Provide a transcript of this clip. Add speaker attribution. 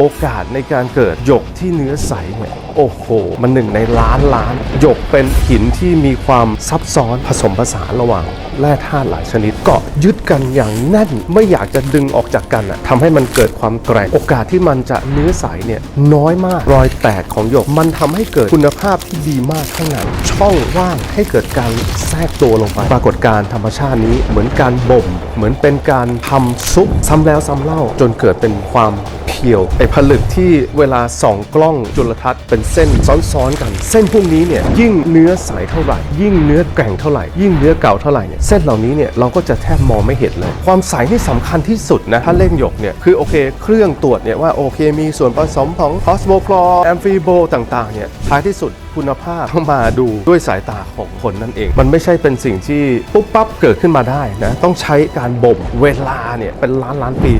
Speaker 1: โอกาสในการเกิดหยกที่เนื้อใสเนี่ยโอ้โห มันหนึ่งในล้านล้านหยกเป็นหินที่มีความซับซ้อนผสมผสานระหว่าง แร่ธาตุหลายชนิด เกาะยึดกันอย่างแน่นไม่อยากจะดึงออกจากกันอะทำให้มันเกิดความแกร่ง โอกาสที่มันจะเนื้อใสเนี่ยน้อยมาก รอยแตกของหยกมันทำให้เกิดคุณภาพที่ดีมากข้างในช่องว่างให้เกิดการแทรกตัวลงไป ปรากฏการธรรมชาตินี้เหมือนการบ่ม เหมือนเป็นการทำซุปซ้ำแล้วซ้ำเล่า จนเกิดเป็นความเพียวไอผลึกที่เวลาส่องกล้องจุลทรรศน์เป็นเส้นซ้อนๆกัน เส้นพวกนี้เนี่ยยิ่งเนื้อใสเท่าไหร่ ยิ่งเนื้อแกร่งเท่าไหร่ ยิ่งเนื้อเก่าเท่าไหร่เนี่ยเส้นเหล่านี้เนี่ยเราก็จะแทบมองไม่เห็นเลย ความใสที่สำคัญที่สุดนะ ถ้าเล่นหยกเนี่ยคือโอเค เครื่องตรวจเนี่ยว่าโอเค มีส่วนผสมของคอสโมคลอแอมฟิโบต่างๆเนี่ยท้ายที่สุดคุณภาพต้องมาดูด้วยสายตาของคนนั่นเอง มันไม่ใช่เป็นสิ่งที่ปุ๊บปั๊บเกิดขึ้นมาได้นะต้องใช้การบ่มเวลาเนี่ยเป็นล้านล้านปี